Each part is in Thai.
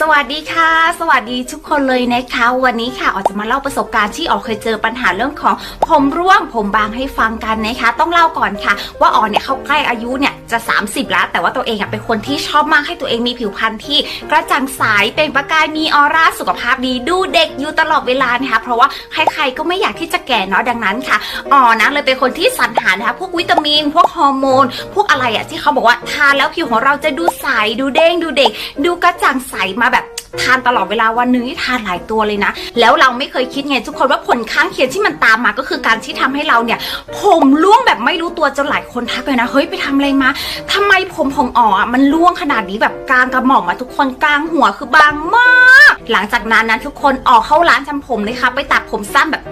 สวัสดีค่ะ สวัสดีทุกคนเลยนะคะ วันนี้ค่ะออกจะมาเล่าประสบการณ์ที่ออกเคยเจอปัญหาเรื่องของผมร่วงผมบางให้ฟังกันนะคะ ต้องเล่าก่อนค่ะ ว่าออเนี่ยเข้าใกล้อายุเนี่ย จะ 30 แล้ว แต่ว่าตัวเองอะเป็นคนที่ชอบมากให้ตัวเองมีผิวพรรณที่กระจ่างใสเปล่งประกายมีออร่าสุขภาพดีดูเด็กอยู่ตลอดเวลานะคะเพราะว่าใครๆก็ไม่อยากที่จะแก่เนาะดังนั้นค่ะออนะเลยเป็นคนที่สรรหานะคะพวกวิตามิน พวกฮอร์โมน พวกอะไรอะที่เขาบอกว่าทานแล้วผิวของเราจะดูใสดูเด้งดูเด็ก ดูกระจ่างใสมาแบบ ทานตลอดเวลาวันหนึงที่ทานหลายตัวเลยนะ แล้วเราไม่เคยคิดไงทุกคนว่าผลข้างเคียงที่มันตามมาก็คือการที่ทำให้เราเนี่ย ผมร่วงแบบไม่รู้ตัวจนหลายคนทักเลยนะเฮ้ยไปทำอะไรมาทำไมผมของอ๋ออะมันร่วงขนาดนี้แบบกลางกระหม่อมอะทุกคนกลางหัวคือบางมาก หลังจากนั้นนะทุกคนออกเข้าร้านทำผมเลยค่ะไปตัดผมสั้นแบบ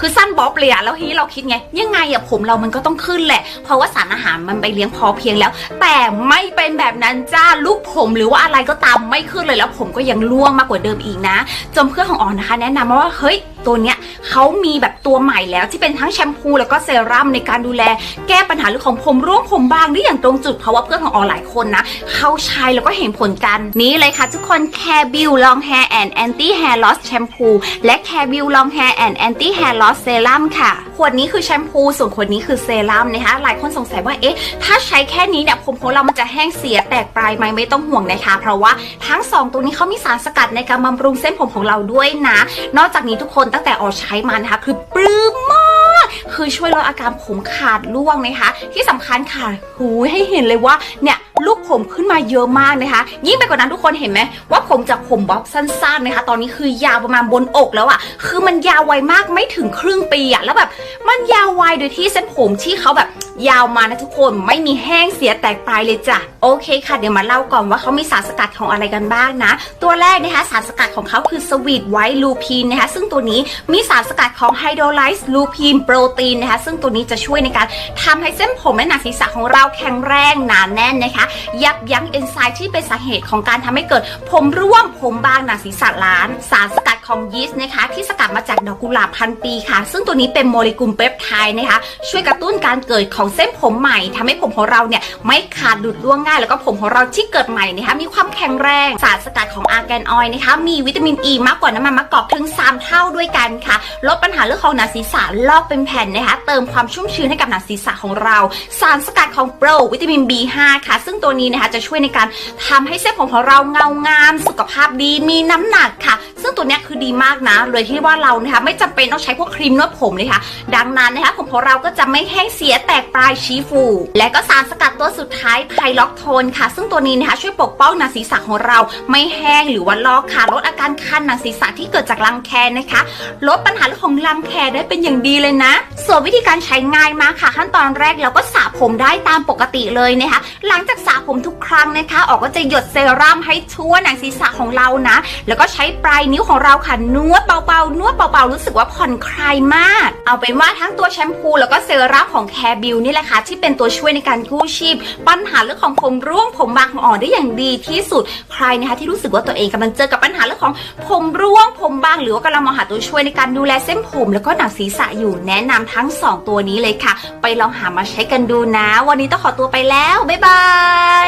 คือสั้นบ๊อบเลยอะแล้วทีนี้เราคิดไง ยังไงอะผมเรามันก็ต้องขึ้นแหละ เพราะว่าสารอาหารมันไปเลี้ยงพอเพียงแล้ว แต่ไม่เป็นแบบนั้นจ้าลูกผมหรือว่าอะไรก็ตามไม่ขึ้นเลยแล้วผมก็ยังร่วงมากกว่าเดิมอีกนะจนเพื่อนของออนนะคะ แนะนำมาว่าเฮ้ย ตัวเนี้ยเขามีแบบตัวใหม่แล้วที่เป็นทั้งแชมพูแล้วก็เซรั่มในการดูแล แก้ปัญหาเรื่องของผมร่วงผมบางได้อย่างตรงจุดเพราะว่าเพื่อนของออนหลายคนนะเขาใช้แล้วก็เห็นผลกันนี้เลยค่ะทุกคน Care b i l Long Hair and Anti Hair Loss แชมพูและ Care b i l Long Hair and Anti Hair Loss Serum ค่ะ ขวดนี้คือแชมพู ส่วนขวดนี้คือเซรั่มนะคะ หลายคนสงสัยว่า เอ๊ะ ถ้าใช้แค่นี้เนี่ยผมของเรามันจะแห้งเสียแตกปลายไหมไม่ต้องห่วงนะคะ เพราะว่าทั้งสองตัวนี้เขามีสารสกัดในการบำรุงเส้นผมของเราด้วยนะ นอกจากนี้ทุกคนตั้งแต่ออกใช้มานะคะ คือปลื้มมากคือช่วยลดอาการผมขาดร่วงนะคะ ที่สำคัญค่ะหูให้เห็นเลยว่าเนี่ย ลูกผมขึ้นมาเยอะมากนะคะ ยิ่งไปกว่านั้นทุกคนเห็นไหมว่าผมจากผมบ๊อบสั้นๆนะคะ ตอนนี้คือยาวประมาณบนอกแล้วอะ่ะ คือมันยาวไวมากไม่ถึงครึ่งปีอะ่ะแล้วแบบมันยาวไวโดยที่เส้นผมที่เขาแบบยาวมานะทุกคนไม่มีแห้งเสียแตกปลายเลยจ้ะโอเคค่ะเดี๋ยวมาเล่าก่อนว่าเขามีสารสกัดของอะไรกันบ้างนะ ตัวแรกนะคะสารสกัดของเขาคือสวีทไวท์ลูพีนนะคะซึ่งตัวนี้มีสารสกัดของไฮโดรไลซ์ลูพีนโปรตีนนะคะซึ่งตัวนี้จะช่วยในการทำให้เส้นผมและหนังศีรษะของเราแข็งแรงหนาแน่นนะคะยับยั้งเอนไซม์ที่เป็นสาเหตุของการทำให้เกิด ผมร่วงผมบางหนังศีรษะล้าน สารสกัดของยีสต์นะคะ ที่สกัดมาจากดอกกุหลาบพันปีค่ะ ซึ่งตัวนี้เป็นโมเลกุลเปปไทด์นะคะ ช่วยกระตุ้นการเกิดของเส้นผมใหม่ทำให้ผมของเราเนี่ยไม่ขาดหลุดร่วงง่าย แล้วก็ผมของเราที่เกิดใหม่นะคะมีความแข็งแรง สารสกัดของอาร์แกนออยล์นะคะมีวิตามินอ e ีมากกว่าน้ำมันมะกอกถึง 3 เท่าด้วยกันค่ะลดปัญหาเรื่องของหนังศีรษะลอกเป็นแผ่นนะคะเติมความชุ่มชื้นให้กับหนังศีรษะของเรา สารสกัดของโปรวิตามิน B5 ค่ะ ซึ่งตัวัวนี้นะคะจะช่วยในการทำให้เส้นผมของเราเงางาม สุขภาพดีมีน้ำหนักค่ะ ซึ่งตัวนี้คือดีมากนะเลยที่ว่าเรานะคะไม่จำเป็นต้องใช้พวกครีมนวดผมเลยค่ะ ดังนั้นนะคะผมของเราก็จะไม่แห้งเสียแตกปลายชี้ฟู และก็สารสกัดตัวสุดท้ายไพล็อกโทนค่ะ ซึ่งตัวนี้นะคะช่วยปกป้องหนังศีรษะของเราไม่แห้งหรือว่าลอกค่ะลดอาการคันหนังศีรษะที่เกิดจากรังแคนะคะ ลดปัญหาของรังแคได้เป็นอย่างดีเลยนะ ส่วนวิธีการใช้ง่ายมากค่ะ ขั้นตอนแรกเราก็สระ ผมได้ตามปกติเลยนะคะ หลังจากสระผมทุกครั้งนะคะ ออกก็จะหยดเซรั่มให้ทั่วหนังศีรษะของเรานะ แล้วก็ใช้ปลายนิ้วของเราค่ะนวดเบาๆนวดเบาๆรู้สึกว่าผ่อนคลายมาก เอาเป็นว่าทั้งตัวแชมพูแล้วก็เซรั่มของแคร์บิวนี่แหละค่ะที่เป็นตัวช่วยในการกู้ชีพ ปัญหาเรื่องของผมร่วงผมบางของอ่อนได้อย่างดีที่สุดใครนะคะที่รู้สึกว่าตัวเองกำลังเจอกับปัญหาเรื่องของผมร่วงผมบาง หรือว่ากำลังมองหาตัวช่วยในการดูแลเส้นผม แล้วก็หนังศีรษะอยู่แนะนำทั้งสองตัวนี้เลยค่ะ ไปลองหามาใช้กันดูนะ วันนี้ต้องขอตัวไปแล้ว บ๊ายบา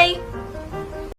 ย